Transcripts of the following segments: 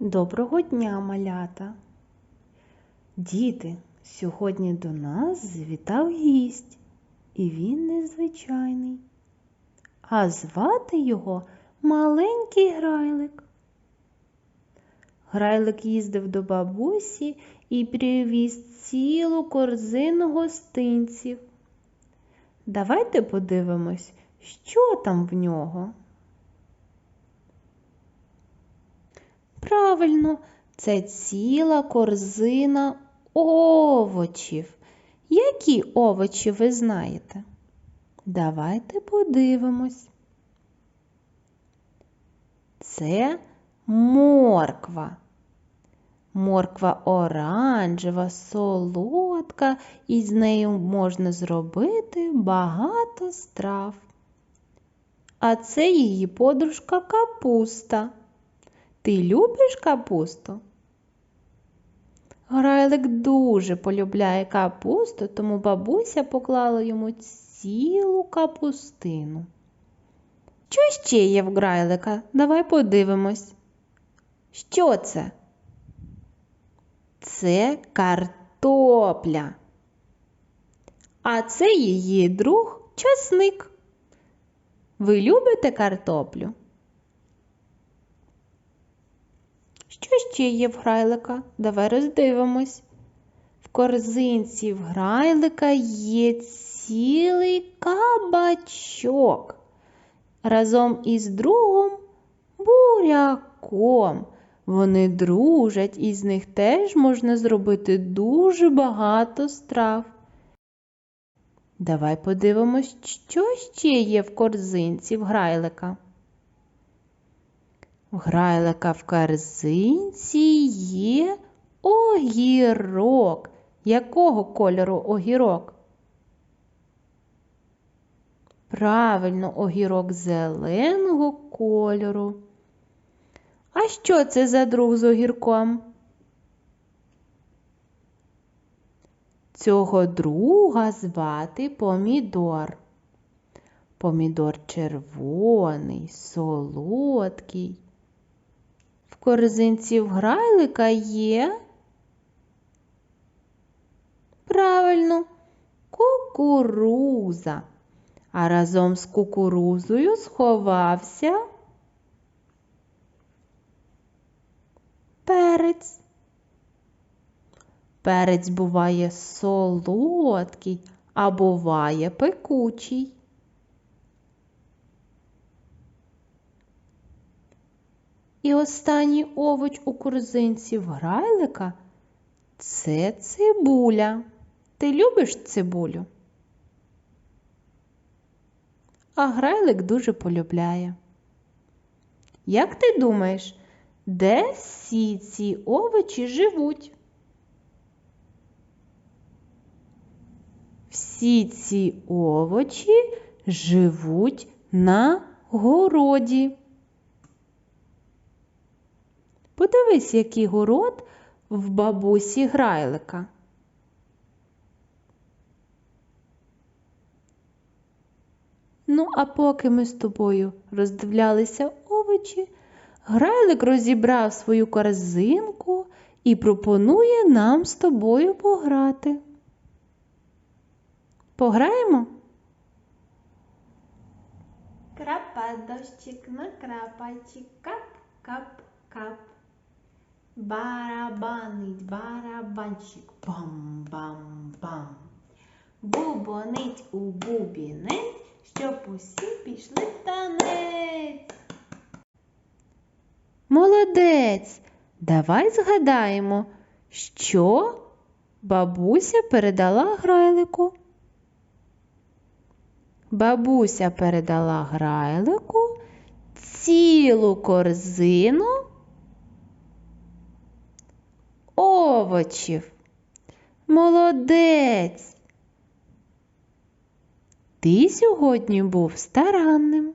Доброго дня, малята! Діти, сьогодні до нас завітав гість, і він незвичайний. А звати його маленький грайлик. Грайлик їздив до бабусі і привіз цілу корзину гостинців. Давайте подивимось, що там в нього. Правильно, це ціла корзина овочів. Які овочі ви знаєте? Давайте подивимось. Це морква. Морква оранжева, солодка, і з нею можна зробити багато страв. А це її подружка капуста. Ти любиш капусту? Грайлик дуже полюбляє капусту, тому бабуся поклала йому цілу капустину. Що ще є в грайлика? Давай подивимось. Що це? Це картопля. А це її друг часник. Ви любите картоплю? Що є в грайлика? Давай роздивимось. В корзинці в грайлика є цілий кабачок. Разом із другом буряком. Вони дружать, і з них теж можна зробити дуже багато страв. Давай подивимось, що ще є в корзинці в грайлика. Грайлика в корзинці є огірок. Якого кольору огірок? Правильно, огірок зеленого кольору. А що це за друг з огірком? Цього друга звати помідор. Помідор червоний, солодкий. Корзинці в грайлика є. Правильно, кукуруза. А разом з кукурузою сховався перець. Перець буває солодкий, а буває пекучий. І останній овоч у корзинці грайлика це цибуля. Ти любиш цибулю? А грайлик дуже полюбляє. Як ти думаєш, де всі ці овочі живуть? Всі ці овочі живуть на городі. Подивись, який город в бабусі грайлика. Ну, а поки ми з тобою роздивлялися овочі, грайлик розібрав свою корзинку і пропонує нам з тобою пограти. Пограємо? Крапа дощик накрапайчик, кап-кап-кап. Барабанить барабанщик, бам-бам-бам. Бубонить у бубінець, щоб усі пішли в танець. Молодець! Давай згадаємо, що бабуся передала грайлику. Бабуся передала грайлику цілу корзину овочів. Молодець! Ти сьогодні був старанним.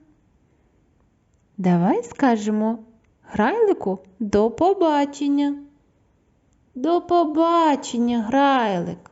Давай скажемо грайлику до побачення. До побачення, грайлик.